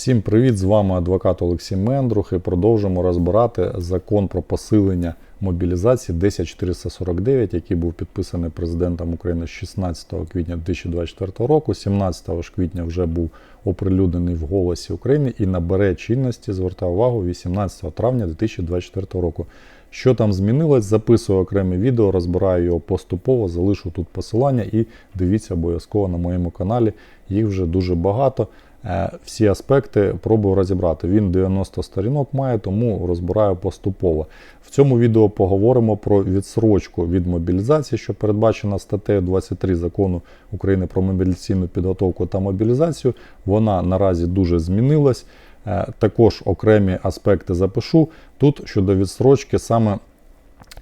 Всім привіт! З вами адвокат Олексій Мендрух і продовжимо розбирати закон про посилення мобілізації 10449, який був підписаний президентом України 16 квітня 2024 року. 17 ж квітня вже був оприлюднений в Голосі України і набере чинності, звертаю увагу, 18 травня 2024 року. Що там змінилось, записую окреме відео, розбираю його поступово, залишу тут посилання і дивіться обов'язково на моєму каналі. Їх вже дуже багато. Е, Всі аспекти пробую розібрати. Він 90 сторінок має, тому розбираю поступово. В цьому відео поговоримо про відсрочку від мобілізації, що передбачена статтею 23 закону України про мобілізаційну підготовку та мобілізацію. Вона наразі дуже змінилась. Е, Також окремі аспекти запишу. Тут щодо відсрочки саме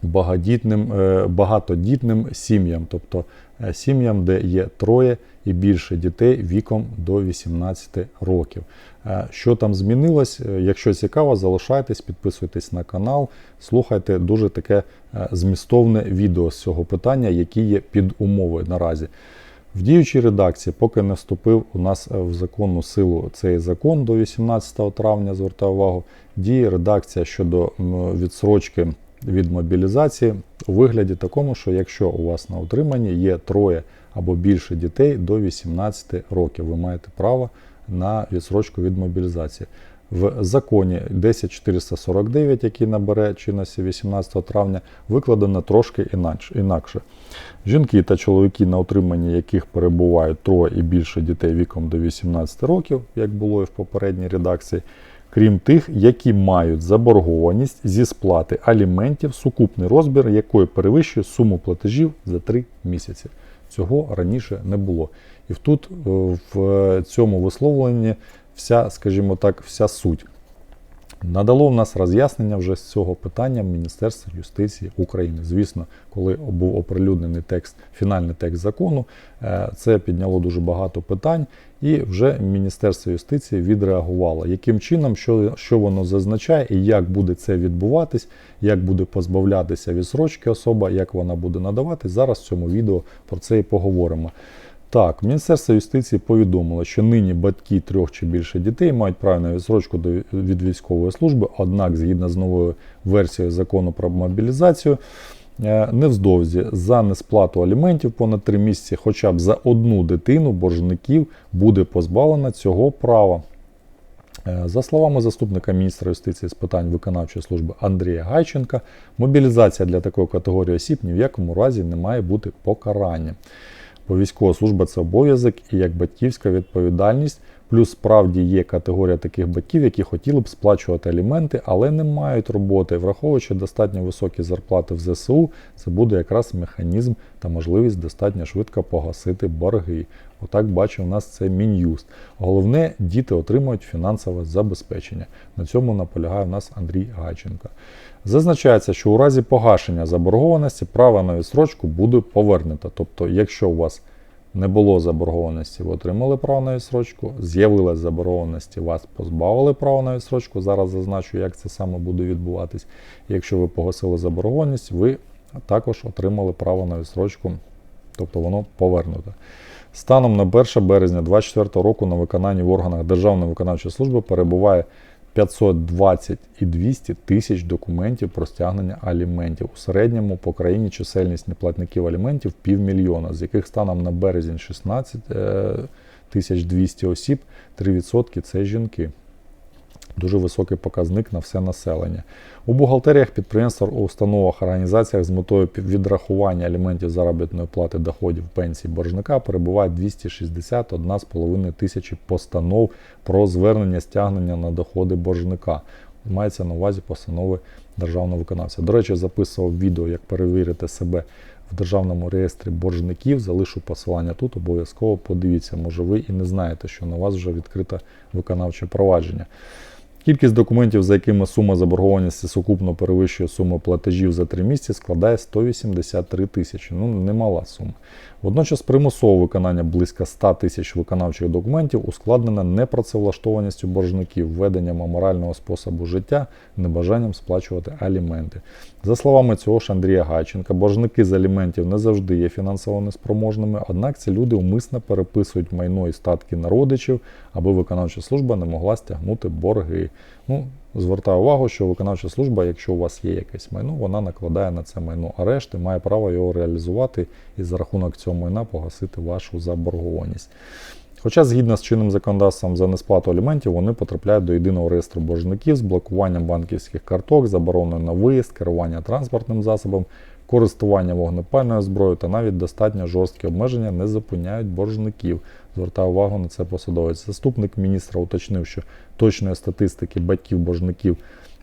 багатодітним, е, багатодітним сім'ям, тобто е, сім'ям, де є троє і більше дітей віком до 18 років. Е, Що там змінилось? Якщо цікаво, залишайтесь, підписуйтесь на канал, слухайте дуже таке змістовне відео з цього питання, які є під умови наразі. В діючій редакції, поки не вступив у нас в законну силу цей закон до 18 травня, звертаю увагу, діє редакція щодо відсрочки від мобілізації у вигляді такому, що якщо у вас на утриманні є троє або більше дітей до 18 років, ви маєте право на відсрочку від мобілізації. В законі 10449, який набере чинності 18 травня, викладено трошки інакше-. Жінки та чоловіки, на утриманні яких перебувають троє і більше дітей віком до 18 років, як було і в попередній редакції, крім тих, які мають заборгованість зі сплати аліментів, сукупний розмір якої перевищує суму платежів за 3 місяці. Цього раніше не було. І тут е, в цьому висловленні вся, скажімо так, вся суть. Надало в нас роз'яснення вже з цього питання Міністерство юстиції України. Звісно, коли був оприлюднений текст, фінальний текст закону, е, це підняло дуже багато питань, і вже Міністерство юстиції відреагувало, яким чином, що, що воно зазначає, і як буде це відбуватись, як буде позбавлятися відсрочки особа, як вона буде надавати. Зараз в цьому відео про це і поговоримо. Так, Міністерство юстиції повідомило, що нині батьки трьох чи більше дітей мають право на відсрочку від військової служби, однак, згідно з новою версією закону про мобілізацію, е, невздовзі за несплату аліментів понад три місяці, хоча б за одну дитину боржників буде позбавлена цього права. Е, За словами заступника міністра юстиції з питань виконавчої служби Андрія Гайченка, мобілізація для такої категорії осіб ні в якому разі не має бути покаранням. Бо військова служба це обов'язок і як батьківська відповідальність. Плюс справді є категорія таких батьків, які хотіли б сплачувати аліменти, але не мають роботи. Враховуючи достатньо високі зарплати в ЗСУ, це буде якраз механізм та можливість достатньо швидко погасити борги. Отак бачив у нас це мін'юст. Головне, діти отримують фінансове забезпечення. На цьому наполягає в нас Андрій Гайченко. Зазначається, що у разі погашення заборгованості право на відсрочку буде повернуто. Тобто, якщо у вас не було заборгованості, ви отримали право на відсрочку, з'явилась заборгованості, вас позбавили права на відсрочку. Зараз зазначу, як це саме буде відбуватись. Якщо ви погасили заборгованість, ви також отримали право на відсрочку, тобто воно повернуто. Станом на 1 березня 2024 року на виконанні в органах Державної виконавчої служби перебуває 520 і 200 тисяч документів про стягнення аліментів. У середньому по країні чисельність неплатників аліментів півмільйона, з яких станом на березень 16 е, тисяч 200 осіб, 3% це жінки. Дуже високий показник на все населення. У бухгалтеріях підприємств, установах, організаціях з метою відрахування аліментів заробітної плати доходів пенсій боржника перебуває 261,5 тисячі постанов про звернення стягнення на доходи боржника. Мається на увазі постанови державного виконавця. До речі, записував відео, як перевірити себе в державному реєстрі боржників. Залишу посилання тут. Обов'язково подивіться. Може, ви і не знаєте, що на вас вже відкрите виконавче провадження. Кількість документів, за якими сума заборгованості сукупно перевищує суму платежів за три місяці, складає 183 тисячі. Ну, немала сума. Водночас примусове виконання близько 100 тисяч виконавчих документів ускладнено непрацевлаштованістю боржників, введенням аморального способу життя, небажанням сплачувати аліменти. За словами цього ж Андрія Гайченка, боржники з аліментів не завжди є фінансово неспроможними, однак ці люди умисно переписують майно і статки на родичів аби виконавча служба не могла стягнути борги. Ну, звертаю увагу, що виконавча служба, якщо у вас є якесь майно, вона накладає на це майно арешт і має право його реалізувати і за рахунок цього майна погасити вашу заборгованість. Хоча, згідно з чинним законодавством за несплату аліментів, вони потрапляють до єдиного реєстру боржників з блокуванням банківських карток, забороною на виїзд, керування транспортним засобом, користування вогнепальною зброєю та навіть достатньо жорсткі обмеження не зупиняють боржників. Звертаю увагу на це посадовець. Заступник міністра уточнив, що точної статистики батьків боржників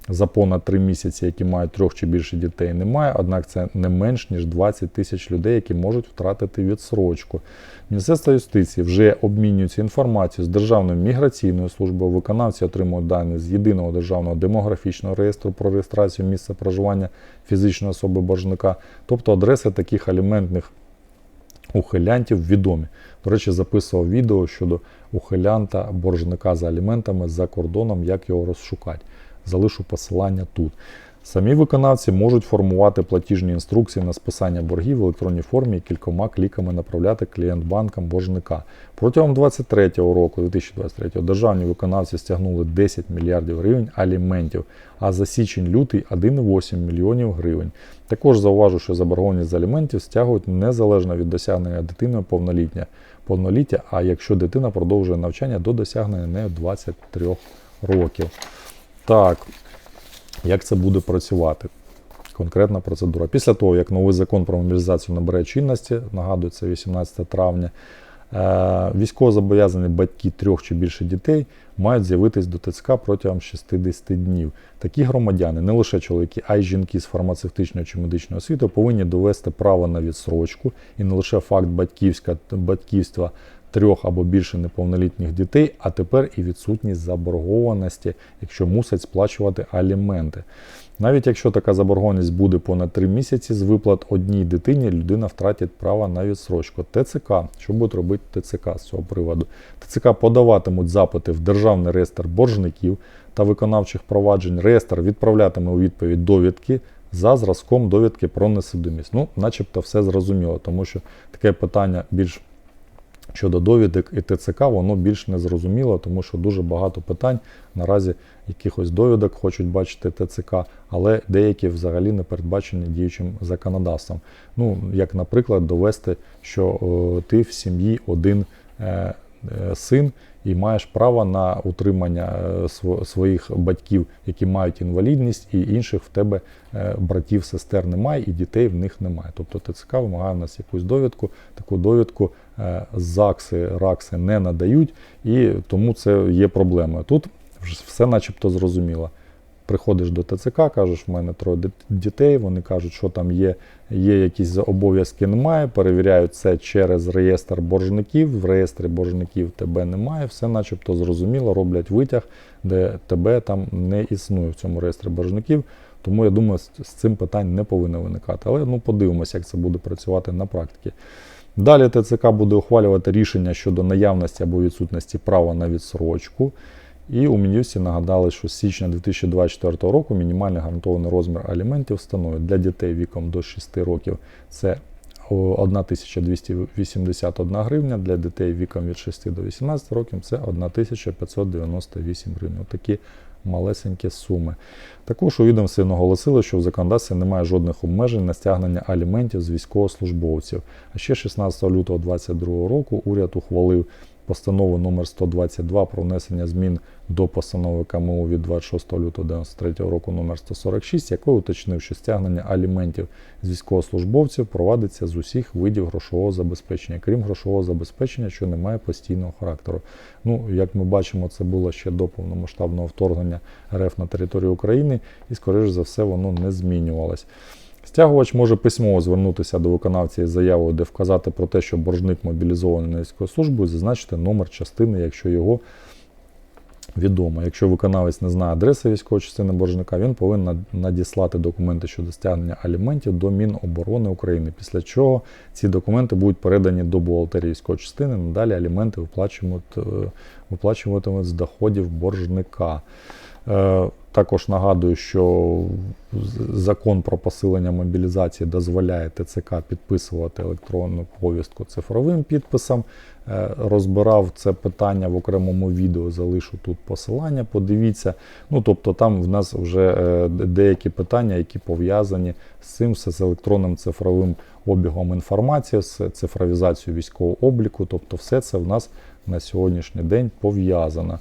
за понад три місяці, які мають трьох чи більше дітей, немає. Однак це не менш ніж 20 тисяч людей, які можуть втратити відсрочку. Міністерство юстиції вже обмінюється інформацією з Державною міграційною службою. Виконавці отримують дані з єдиного державного демографічного реєстру про реєстрацію місця проживання фізичної особи боржника, тобто адреси таких аліментних ухилянтів відомі. До речі, записував відео щодо ухилянта боржника за аліментами за кордоном, як його розшукати. Залишу посилання тут. Самі виконавці можуть формувати платіжні інструкції на списання боргів в електронній формі і кількома кліками направляти клієнт-банкам боржника. Протягом 2023 року, 2023 державні виконавці стягнули 10 мільярдів гривень аліментів, а за січень-лютий 1,8 мільйонів гривень. Також зауважу, що заборгованість з аліментів стягують незалежно від досягнення дитиною повноліття, повноліття, а якщо дитина продовжує навчання до досягнення нею 23 років. Так, як це буде працювати? Конкретна процедура. Після того, як новий закон про мобілізацію набере чинності, нагадую, це 18 травня, е, військовозобов'язані батьки трьох чи більше дітей мають з'явитись до ТЦК протягом 60 днів. Такі громадяни, не лише чоловіки, а й жінки з фармацевтичної чи медичної освіти, повинні довести право на відсрочку і не лише факт батьківська, батьківства трьох або більше неповнолітніх дітей, а тепер і відсутність заборгованості, якщо мусять сплачувати аліменти. Навіть якщо така заборгованість буде понад 3 місяці з виплат одній дитині, людина втратить право на відсрочку. ТЦК, що буде робити ТЦК з цього приводу? ТЦК подаватимуть запити в Державний реєстр боржників та виконавчих проваджень. Реєстр відправлятиме у відповідь довідки. За зразком довідки про несудимість. Ну, начебто все зрозуміло, тому що таке питання більш щодо довідок і ТЦК, воно більш не зрозуміло, тому що дуже багато питань наразі якихось довідок хочуть бачити ТЦК, але деякі взагалі не передбачені діючим законодавством. Ну, як, наприклад, довести, що о, ти в сім'ї один е, е, син і маєш право на утримання е, своїх батьків, які мають інвалідність, і інших в тебе е, братів, сестер немає, і дітей в них немає. Тобто ТЦК вимагає в нас якусь довідку, таку довідку е, ЗАГСи, РАКСи не надають, і тому це є проблемою. Тут все начебто зрозуміло. Приходиш до ТЦК, кажеш, в мене троє дітей, вони кажуть, що там є, є якісь обов'язки, немає. Перевіряють це через реєстр боржників. В реєстрі боржників тебе немає, все начебто зрозуміло, роблять витяг, де тебе там не існує в цьому реєстрі боржників. Тому я думаю, з цим питань не повинно виникати. Але ну подивимося, як це буде працювати на практиці. Далі ТЦК буде ухвалювати рішення щодо наявності або відсутності права на відсрочку. І у Мін'юсті нагадали, що з січня 2024 року мінімальний гарантований розмір аліментів становить для дітей віком до 6 років це 1281 гривня, для дітей віком від 6 до 18 років це 1598 гривень. Отакі малесенькі суми. Також у відомстві наголосили, що в законодавстві немає жодних обмежень на стягнення аліментів з військовослужбовців. А ще 16 лютого 2022 року уряд ухвалив постанову номер 122 про внесення змін до постанови КМУ від 26 лютого 1993 року номер 146, якою уточнив, що стягнення аліментів з військовослужбовців провадиться з усіх видів грошового забезпечення, крім грошового забезпечення, що не має постійного характеру. Ну, як ми бачимо, це було ще до повномасштабного вторгнення РФ на територію України, і, скоріш за все, воно не змінювалось. Стягувач може письмово звернутися до виконавця із заявою, де вказати про те, що боржник мобілізований службу, і зазначити номер частини, якщо його відомо. Якщо виконавець не знає адреси військової частини боржника, він повинен надіслати документи щодо стягнення аліментів до Міноборони України. Після чого ці документи будуть передані до бухгалтерії військової частини. Надалі аліменти виплачуватимуть з доходів боржника. Також нагадую, що закон про посилення мобілізації дозволяє ТЦК підписувати електронну повістку цифровим підписом. Е, Розбирав це питання в окремому відео, залишу тут посилання. Подивіться. Ну тобто, там в нас вже е, деякі питання, які пов'язані з цим, все з електронним цифровим обігом інформації, з цифровізацією військового обліку. Тобто, все це в нас на сьогоднішній день пов'язано.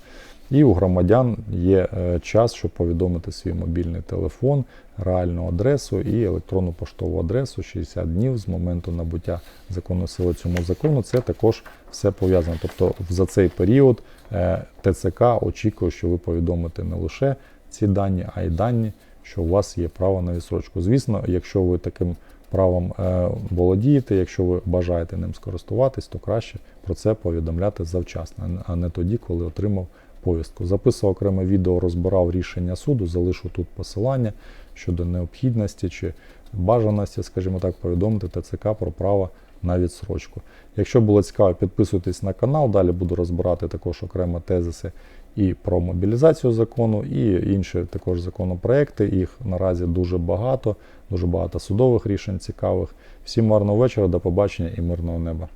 І у громадян є е, час, щоб повідомити свій мобільний телефон, реальну адресу і електронну поштову адресу 60 днів з моменту набуття законної сили цьому закону. Це також все пов'язано. Тобто за цей період е, ТЦК очікує, що ви повідомите не лише ці дані, а й дані, що у вас є право на відсрочку. Звісно, якщо ви таким правом е, володієте, якщо ви бажаєте ним скористуватись, то краще про це повідомляти завчасно, а не тоді, коли отримав повістку. Записував окреме відео, розбирав рішення суду, залишу тут посилання щодо необхідності чи бажаності, скажімо так, повідомити ТЦК про право на відсрочку. Якщо було цікаво, підписуйтесь на канал. Далі буду розбирати також окремо тезиси і про мобілізацію закону, і інші також законопроекти. Їх наразі дуже багато, дуже багато судових рішень цікавих. Всім гарного вечора, до побачення і мирного неба.